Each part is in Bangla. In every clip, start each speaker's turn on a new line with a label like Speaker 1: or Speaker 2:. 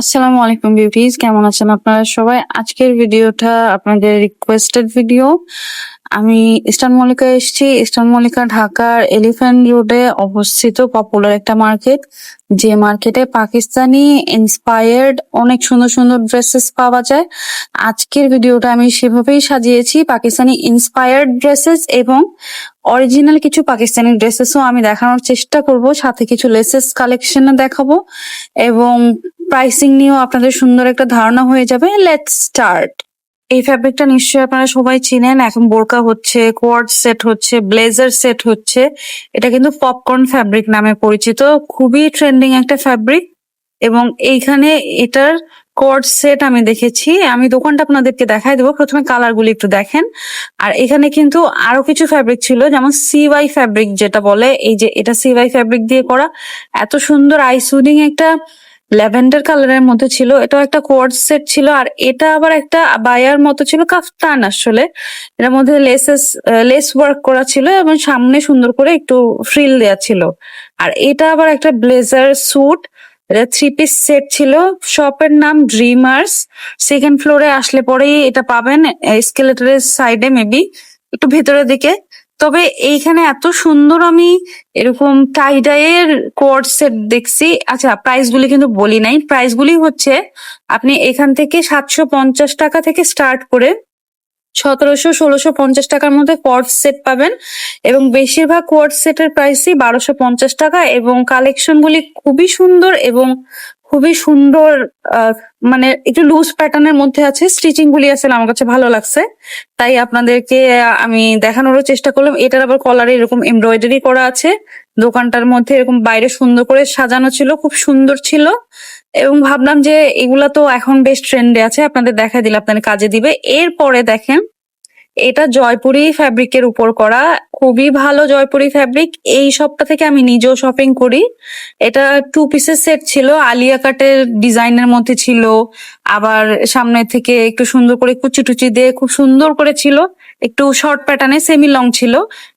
Speaker 1: আসসালামু আলাইকুম বিউটিজ কেমন আছেন আপনারা সবাই? আজকের ভিডিওটা আপনাদের রিকোয়েস্টেড ভিডিও আমি ইস্টার্ন মল্লিকা এসেছি। ইস্টার্ন মল্লিকা ঢাকার এলিফ্যান্ট রোডে অবস্থিত পপুলার একটা মার্কেট যে মার্কেটে পাকিস্তানি ইন্সপায়ার্ড অনেক সুন্দর সুন্দর ড্রেসেস পাওয়া যায়। আজকের ভিডিওটা আমি সেভাবেই সাজিয়েছি। পাকিস্তানি ইন্সপায়ার্ড ড্রেসেস এবং অরিজিনাল কিছু পাকিস্তানি ড্রেসেসও আমি দেখানোর চেষ্টা করব। সাথে কিছু লেসেস কালেকশনও দেখাবো। এবং প্রাইসিং নিয়েও আপনাদের সুন্দর একটা ধারণা হয়ে যাবে। লেটস স্টার্ট এই ফ্যাব্রিকটা নিশ্চয়ই আপনারা সবাই চিনেন। এখন বোরকা হচ্ছে কোয়ার্ড সেট হচ্ছে ব্লেজার সেট হচ্ছে। এটা কিন্তু পপকর্ন ফ্যাব্রিক নামে পরিচিত। খুবই ট্রেন্ডিং একটা ফ্যাব্রিক এবং এইখানে এটার কোয়ার্ড সেট আমি দেখেছি। আমি দোকানটা আপনাদেরকে দেখাই দেবো। প্রথমে কালার গুলি একটু দেখেন। আর এখানে কিন্তু আরও কিছু ফ্যাব্রিক ছিল, যেমন সিওয়াই ফ্যাব্রিক যেটা বলে। এই যে এটা সিওয়াই ফ্যাব্রিক দিয়ে করা। এত সুন্দর আইসুডিং একটা ল্যাভেন্ডার কালারের মধ্যে ছিল, এটাও একটা কোয়ার্ড সেট ছিল, আর এটা আবার একটা বায়ার মতো ছিল, কাফতান আসলে। এটার মধ্যে লেসেস লেস ওয়ার্ক করা ছিল এবং সামনে সুন্দর করে একটু ফ্রিল দেওয়া ছিল। আর এটা আবার একটা ব্লেজার স্যুট, এটা থ্রি পিস সেট ছিল, শপের নাম ড্রিমার্স। সেকেন্ড ফ্লোরে আসলে পরেই এটা পাবেন স্কেলেটরের সাইডে মেবি একটু ভেতরের দিকে। তবে এইখানে এত সুন্দর আমি এরকম টাইডাইয়ের কোয়ার্ড সেট দেখছি। আচ্ছা প্রাইস গুলি কিন্তু বলি নাই। প্রাইস গুলি হচ্ছে, আপনি এখান থেকে সাতশো পঞ্চাশ টাকা থেকে স্টার্ট করে সতেরোশো, ষোলোশো পঞ্চাশ টাকার মধ্যে কোয়ার্ড সেট পাবেন এবং বেশিরভাগ কোয়ার্ড সেটের প্রাইসই বারোশো পঞ্চাশ টাকা এবং কালেকশন গুলি খুবই সুন্দর এবং খুবই সুন্দর মানে একটু লুজ প্যাটার্নের মধ্যে আছে। স্টিচিং গুলি আসলে আমার কাছে ভালো লাগছে। তাই আপনাদেরকে আমি দেখানোরও চেষ্টা করলাম। এটার আবার কলারে এরকম এমব্রয়ডারি করা আছে। দোকানটার মধ্যে এরকম বাইরে সুন্দর করে সাজানো ছিল, খুব সুন্দর ছিল। এবং ভাবলাম যে এগুলা তো এখন বেশ ট্রেন্ডে আছে। আপনাদের দেখা দিলে আপনাদের কাজে দিবে। এরপরে দেখেন এটা জয়পুরি ফ্যাব্রিকের উপর করা। খুবই ভালো জয়পুরি ফ্যাব্রিক এই সপ্তাহ থেকে আমি নিজেও শপিং করি। এটা টু পিসের সেট ছিল। আলিয়া কাটের ডিজাইনের মধ্যে ছিল। আবার সামনে থেকে একটু সুন্দর করে কুচি টুচি দিয়ে খুব সুন্দর করে ছিল। একটু শর্ট প্যাটার্নে সেমি লং ছিল।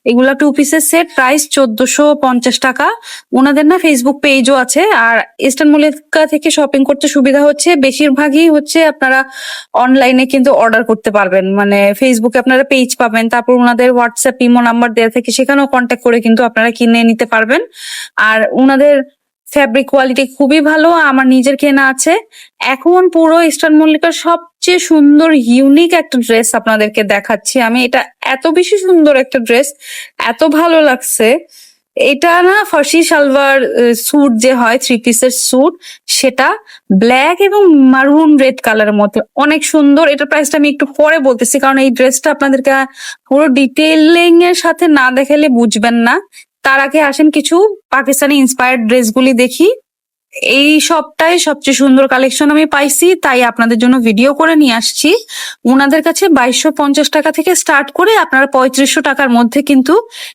Speaker 1: এগুলা টু পিসের সেট প্রাইস চোদ্দশো পঞ্চাশ টাকা। ওনাদের না ফেসবুক পেজও আছে, আর ইস্টার্ন মল্লিকা থেকে শপিং করতে সুবিধা হচ্ছে। বেশিরভাগই হচ্ছে আপনারা অনলাইনে কিন্তু অর্ডার করতে পারবেন। মানে ফেসবুকে আপনারা পেজ পাবেন, তারপর ওনাদের হোয়াটসঅ্যাপ ইমো নাম্বার দেওয়া থেকে, সেখানেও কন্ট্যাক্ট করে কিন্তু আপনারা কিনে নিতে পারবেন। আর ওনাদের ফ্যাব্রিক কোয়ালিটি খুবই ভালো, আমার নিজের কেনা আছে। এখন পুরো ইস্টার্ন মল্লিকার সবচেয়ে সুন্দর ইউনিক একটা ড্রেস আপনাদেরকে দেখাচ্ছি। আমি এটা এত বেশি সুন্দর একটা ড্রেস এত ভালো লাগছে। এটা না ফার্সি সালভার স্যুট যে হয় থ্রি পিসের স্যুট সেটা ব্ল্যাক এবং মারুন রেড কালারের মধ্যে। অনেক সুন্দর, এটার প্রাইসটা আমি একটু পরে বলতেছি, কারণ এই ড্রেসটা আপনাদেরকে পুরো ডিটেলিং এর সাথে না দেখালে বুঝবেন না। তার আগে আসেন কিছু পাকিস্তানি ইন্সপায়ার্ড ড্রেসগুলি দেখি। এই সবটাই সবচেয়ে সুন্দর কালেকশন আমি পাইছি, তাই আপনাদের জন্য ভিডিও করে নিয়ে আসছি। ওনাদের কাছে বাইশশো পঞ্চাশ টাকা থেকে স্টার্ট করে আপনারা পঁয়ত্রিশশো টাকার মধ্যে কিন্তু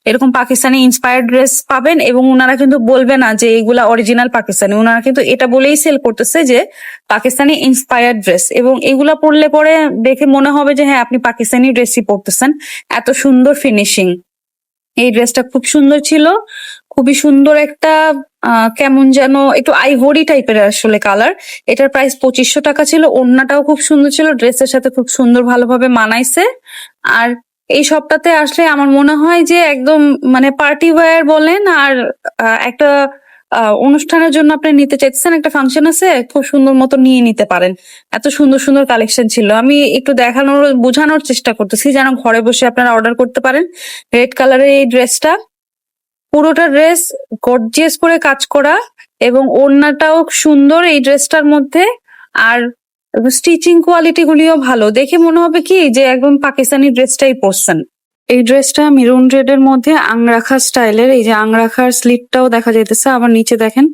Speaker 1: এরকম পাকিস্তানি ইন্সপায়ার্ড ড্রেস পাবেন এবং ওনারা কিন্তু বলবে না যে এগুলা অরিজিনাল পাকিস্তানি। ওনারা কিন্তু এটা বলেই সেল করতেছে যে পাকিস্তানি ইন্সপায়ার্ড ড্রেস এবং এগুলা পরলে পরে দেখে মনে হবে যে হ্যাঁ আপনি পাকিস্তানি ড্রেসই পরতেছেন। এত সুন্দর ফিনিশিং এই ড্রেসটা খুব সুন্দর ছিল। খুবই সুন্দর একটা কেমন যেন একটু আইভরি টাইপের আসলে কালার। এটার প্রাইস পঁচিশশো টাকা ছিল। ওড়নাটাও খুব সুন্দর ছিল। ড্রেসের সাথে খুব সুন্দর ভালোভাবে মানাইছে। আর এই সপ্তাহে আসলে আমার মনে হয় যে একদম মানে পার্টি ওয়্যার বলেন আর একটা অনুষ্ঠানের জন্য আপনি নিতে চাইতেছেন, একটা ফাংশন আছে, খুব সুন্দর মতো নিয়ে নিতে পারেন। এত সুন্দর সুন্দর কালেকশন ছিল। আমি একটু দেখানোর, বোঝানোর চেষ্টা করতেছি, যেন ঘরে বসে আপনারা অর্ডার করতে পারেন। রেড কালারের এই ড্রেসটা পুরোটা ড্রেস গর্জিয়াস করে কাজ করা এবং ওড়নাটাও সুন্দর এই ড্রেসটার মধ্যে। আর স্টিচিং কোয়ালিটি গুলিও ভালো। দেখে মনে হবে কি, যে একদম পাকিস্তানি ড্রেসটাই পরছেন। এই ড্রেসটা মেরুন রেড এর মধ্যে আংরাখা স্টাইলের এই যে আংরাখার স্লিটটাও দেখা যাইতেছে। আবার নিচে দেখেন,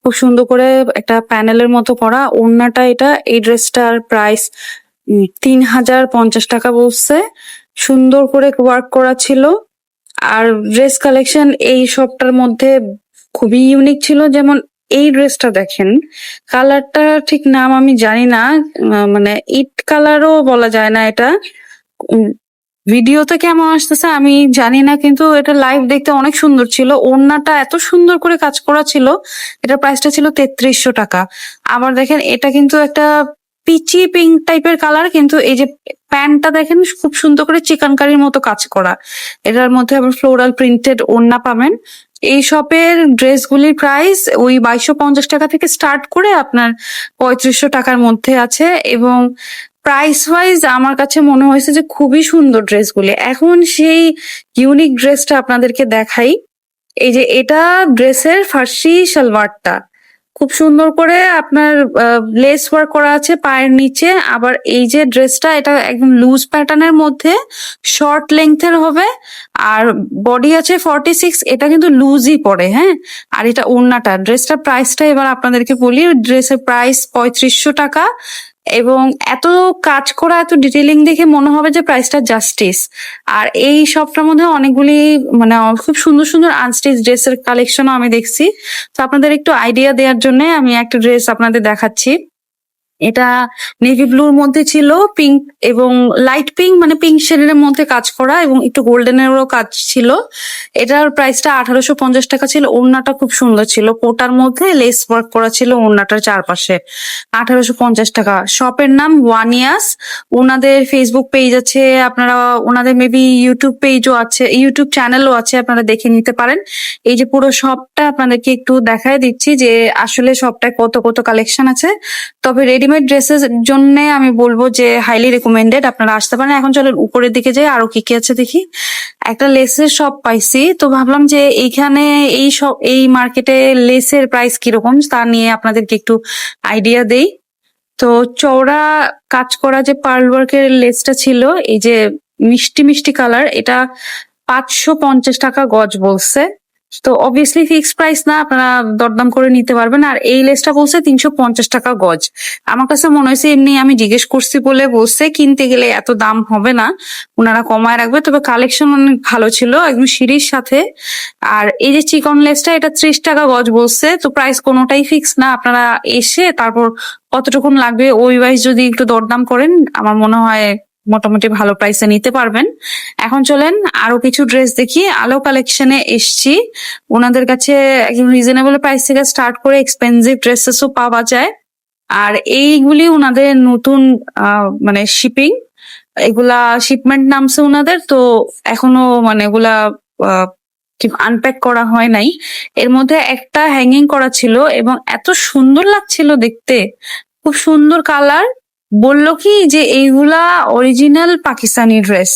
Speaker 1: খুব সুন্দর করে একটা প্যানেলের মতো করা ওড়নাটা এটা, এই ড্রেসটার প্রাইস তিন হাজার পঞ্চাশ টাকা বলছে। সুন্দর করে ওয়ার্ক করা ছিল। আর ড্রেস কালেকশন এই সবটার মধ্যে খুবই ইউনিক ছিল। যেমন এই ড্রেসটা দেখেন কালারটা ঠিক নাম আমি জানি না। মানে ইট কালারও বলা যায় না এটা। ভিডিওতে কেমন আসতেছে আমি জানি না, কিন্তু এটা লাইভ দেখতে অনেক সুন্দর ছিল। ওড়নাটা এত সুন্দর করে কাজ করা ছিল, এটা প্রাইসটা ছিল তেত্রিশশো টাকা। আবার দেখেন, এটা কিন্তু একটা পিচি পিঙ্ক টাইপের কালার কিন্তু এই যে প্যান্টটা দেখেন, খুব সুন্দর করে চিকেন কারির মতো কাজ করা। এটার মধ্যে আবার ফ্লোরাল প্রিন্টেড ওড়না পাবেন। এই শপের ড্রেসগুলির প্রাইস ওই বাইশশো পঞ্চাশ টাকা থেকে স্টার্ট করে আপনার পঁয়ত্রিশশো টাকার মধ্যে আছে এবং প্রাইস ওয়াইজ আমার কাছে মনে হয়েছে যে খুবই সুন্দর ড্রেসগুলি। এখন সেই ইউনিক ড্রেসটা আপনাদেরকে দেখাই। এই যে এটা ড্রেসের ফার্সি সালোয়ারটা। খুব সুন্দর করে আপনার লেস ওয়ার্ক করা আছে পায়ের নিচে। আবার এই যে ড্রেসটা, এটা একদম লুজ প্যাটার্নের মধ্যে শর্ট লেংথের হবে। আর বডি আছে ফর্টি সিক্স এটা কিন্তু লুজই পড়ে হ্যাঁ? আর এটা ওড়নাটা। ড্রেসটার প্রাইসটা এবার আপনাদেরকে বলি ড্রেসের প্রাইস পঁয়ত্রিশশো টাকা। এবং এত কাজ করা, এত ডিটেলিং দেখে মনে হবে যে প্রাইসটা জাস্টিস আর এই শপটার মধ্যে অনেকগুলি মানে খুব সুন্দর সুন্দর আনস্টিচ ড্রেসের কালেকশনও আমি দেখছি। তো আপনাদের একটু আইডিয়া দেওয়ার জন্য আমি একটা ড্রেস আপনাদের দেখাচ্ছি। এটা নেভি ব্লুর মধ্যে ছিল পিঙ্ক এবং লাইট পিঙ্ক মানে পিঙ্ক শেডের মধ্যে কাজ করা এবং একটু গোল্ডেনেরও কাজ ছিল। এটার প্রাইসটা আঠারোশো পঞ্চাশ টাকা ছিল, ওড়নাটা খুব সুন্দর ছিল। কোটার মধ্যে লেস ওয়ার্ক করা ছিল ওড়নাটার চারপাশে। আঠারোশো পঞ্চাশ টাকা। শপের নাম ওয়ান ইয়াস ওনাদের ফেসবুক পেজ আছে, আপনারা ওনাদের মেবি ইউটিউব পেজও আছে ইউটিউব চ্যানেলও আছে, আপনারা দেখে নিতে পারেন। এই যে পুরো শপটা আপনাদেরকে একটু দেখায় দিচ্ছি যে আসলে শপটায় কত কত কালেকশন আছে। তবে রেডিমেড ড্রেসের জন্য আমি বলব যে হাইলি রেকমেন্ডেড আপনারা আসতে পারেন। এখন চলেন উপরের দিকে যাই, আরও কি কি আছে দেখি। একটা লেসের শপ পাইছি, তো ভাবলাম যে এইখানে এই সব এই মার্কেটে লেসের প্রাইস কীরকম, তা নিয়ে আপনাদেরকে একটু আইডিয়া দেই। তো চওড়া কাজ করা যে পার্ল ওয়ার্কের লেসটা ছিল, এই যে মিষ্টি মিষ্টি কালার এটা পাঁচশো পঞ্চাশ টাকা গজ বলছে। তো অবভিয়াসলি ফিক্সড প্রাইস না, আপনারা দরদাম করে নিতে পারবেন। আর এই লেসটা বলছে তিনশো পঞ্চাশ টাকা গজ। আমার কাছে মনে হয়েছে এমনি আমি জিজ্ঞেস করছি বলে বলছে, কিনতে গেলে এত দাম হবে না, ওনারা কমায় রাখবে। তবে কালেকশন অনেক ভালো ছিল, একদম সিঁড়ির সাথে। আর এই যে চিকন লেসটা, এটা ত্রিশ টাকা গজ বলছে। তো প্রাইস কোনোটাই ফিক্স না। আপনারা এসে তারপর কতটুকুন লাগবে, ওই ওয়াইজ যদি একটু দরদাম করেন, আমার মনে হয় মোটামুটি ভালো প্রাইসে নিতে পারবেন। এখন চলেন আরও কিছু ড্রেস দেখি। আলো কালেকশনে এসছি। ওনাদের কাছে একদম রিজনেবল প্রাইস থেকে স্টার্ট করে এক্সপেন্সিভ ড্রেসেসও পাওয়া যায়। আর এইগুলি ওনাদের নতুন মানে শিপিং এগুলা শিপমেন্ট নামছে ওনাদের। তো এখনও মানে এগুলা আনপ্যাক করা হয় নাই। এর মধ্যে একটা হ্যাঙ্গিং করা ছিল এবং এত সুন্দর লাগছিল দেখতে। খুব সুন্দর কালার বলল কি যে এইগুলা অরিজিনাল পাকিস্তানি ড্রেস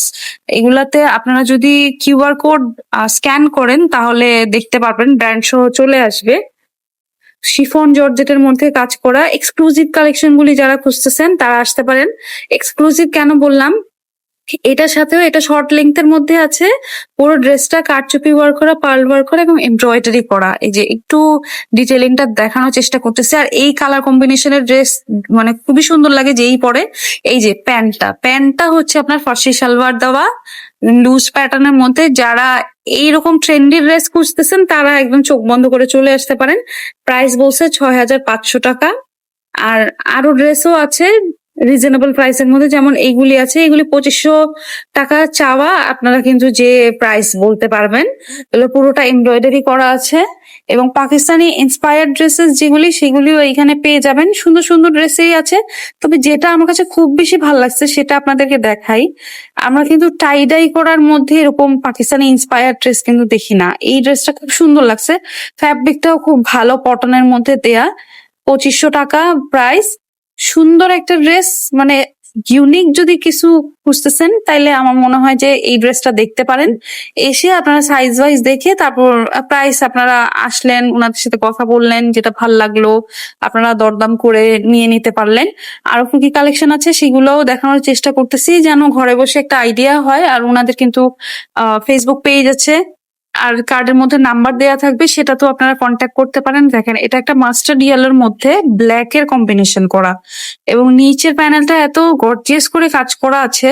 Speaker 1: এগুলাতে আপনারা যদি কিউআর কোড স্ক্যান করেন তাহলে দেখতে পারবেন ব্র্যান্ড সহ চলে আসবে। শিফন জর্জেটের মধ্যে কাজ করা এক্সক্লুসিভ কালেকশন গুলি যারা খুঁজতেছেন তারা আসতে পারেন। এক্সক্লুসিভ কেন বললাম? এটার সাথেও এটা শর্ট লেন্থের মধ্যে আছে। পুরো ড্রেসটা কারচুপি ওয়ার্ক করা পার্ল ওয়ার্ক করা এবং এমব্রয়ডারি করা। এই যে একটু ডিটেলিংটা দেখানোর চেষ্টা করতেছে। আর এই কালার কম্বিনেশনের ড্রেস মানে খুবই সুন্দর লাগে যেই পরে। এই যে প্যান্টটা প্যান্টটা হচ্ছে আপনার ফার্সি সালোয়ার দেওয়া। লুজ প্যাটার্নের মধ্যে যারা এইরকম ট্রেন্ডি ড্রেস খুঁজতেছেন, তারা একদম চোখ বন্ধ করে চলে আসতে পারেন। প্রাইস বলছে ছয় হাজার পাঁচশো টাকা। আর আরও ড্রেসও আছে। রিজনেবল প্রাইসের মধ্যে, যেমন এইগুলি আছে, এগুলি পঁচিশশো টাকা চাওয়া, আপনারা কিন্তু যে প্রাইস বলতে পারবেন, এগুলো পুরোটা এমব্রয়ডারি করা আছে। এবং পাকিস্তানি ইন্সপায়ার্ড ড্রেসেস যেগুলি, সেগুলিও এইখানে পেয়ে যাবেন। সুন্দর সুন্দর ড্রেসেই আছে, তবে যেটা আমার কাছে খুব বেশি ভালো লাগছে, সেটা আপনাদেরকে দেখাই। আমরা কিন্তু টাই ডাই করার মধ্যে এরকম পাকিস্তানি ইন্সপায়ার্ড ড্রেস কিন্তু দেখি না। এই ড্রেসটা খুব সুন্দর লাগছে। ফ্যাব্রিকটাও খুব ভালো, পটনের মধ্যে দেয়া। পঁচিশশো টাকা প্রাইস সুন্দর একটা ড্রেস মানে ইউনিক যদি কিছু খুঁজতেছেন, তাইলে আমার মনে হয় যে এই ড্রেসটা দেখতে পারেন। এসে আপনারা সাইজ ওয়াইজ দেখে তারপর প্রাইস আপনারা আসলেন ওনাদের সাথে কথা বললেন, যেটা ভালো লাগল, আপনারা দরদাম করে নিয়ে নিতে পারলেন। আরও কি কালেকশন আছে সেগুলোও দেখানোর চেষ্টা করতেছি, যেন ঘরে বসে একটা আইডিয়া হয়। আর ওনাদের কিন্তু ফেসবুক পেজ আছে। আর কার্ডের মধ্যে নাম্বার দেয়া থাকবে, সেটা তো আপনারা কন্ট্যাক্ট করতে পারেন। দেখেন, এটা একটা মাস্টার ডিয়ালের মধ্যে ব্ল্যাক এর কম্বিনেশন করা। এবং নিচের প্যানেলটা এত গর্জিয়াস করে কাজ করা আছে।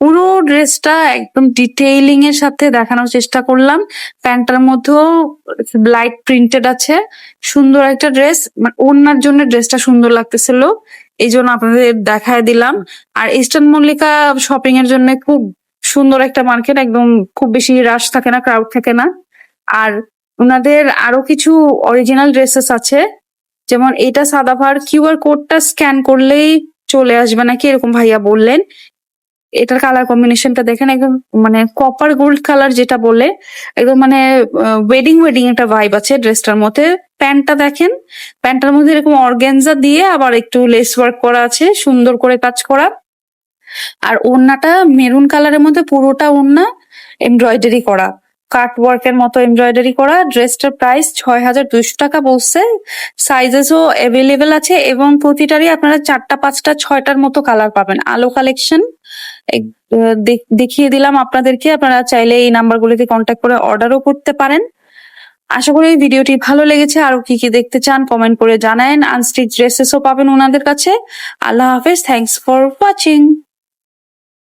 Speaker 1: পুরো ড্রেসটা একদম ডিটেইলিং এর সাথে দেখানোর চেষ্টা করলাম। প্যান্টটার মধ্যেও লাইট প্রিন্টেড আছে। সুন্দর একটা ড্রেস মানে ওনার জন্য ড্রেসটা সুন্দর লাগতেছিল। এই জন্য আপনাদের দেখায় দিলাম। আর ইস্টার্ন মল্লিকা শপিং এর জন্য খুব সুন্দর একটা মার্কেট একদম খুব বেশি রাশ থাকে না ক্রাউড থাকে না। আর ওনাদের আরও কিছু অরিজিনাল ড্রেসেস আছে, যেমন এটা সাদাভার কিউআর কোডটা স্ক্যান করলেই চলে আসবে নাকি এরকম ভাইয়া বললেন। এটার কালার কম্বিনেশনটা দেখেন, একদম মানে কপার গোল্ড কালার যেটা বলে, একদম মানে ওয়েডিং ওয়েডিং একটা ভাইব আছে ড্রেসটার মধ্যে। প্যান্টটা দেখেন, প্যান্টটার মধ্যে এরকম অর্গেনজা দিয়ে আবার একটু লেস ওয়ার্ক করা আছে, সুন্দর করে কাজ করা। আর ওড়নাটা মেরুন কালারের মধ্যে পুরোটা ওড়না এমব্রয়ডারি করা। কাট ওয়ার্কের মতো এমব্রয়ডারি করা। ড্রেসটার প্রাইস ছয় হাজার দুইশো টাকা বলছে। সাইজেসও অ্যাভেলেবেল আছে এবং প্রতিটারই আপনারা চারটা, পাঁচটা, ছয়টার মতো কালার পাবেন। আলো কালেকশন দেখিয়ে দিলাম আপনাদেরকে। আপনারা চাইলে এই নাম্বারগুলিতে কন্ট্যাক্ট করে অর্ডারও করতে পারেন। আশা করি ভিডিওটি ভালো লেগেছে। আরও কি কি দেখতে চান কমেন্ট করে জানায়েন। আনস্টিচ ড্রেসেসও পাবেন ওনাদের কাছে। আল্লাহ হাফেজ। Thanks for watching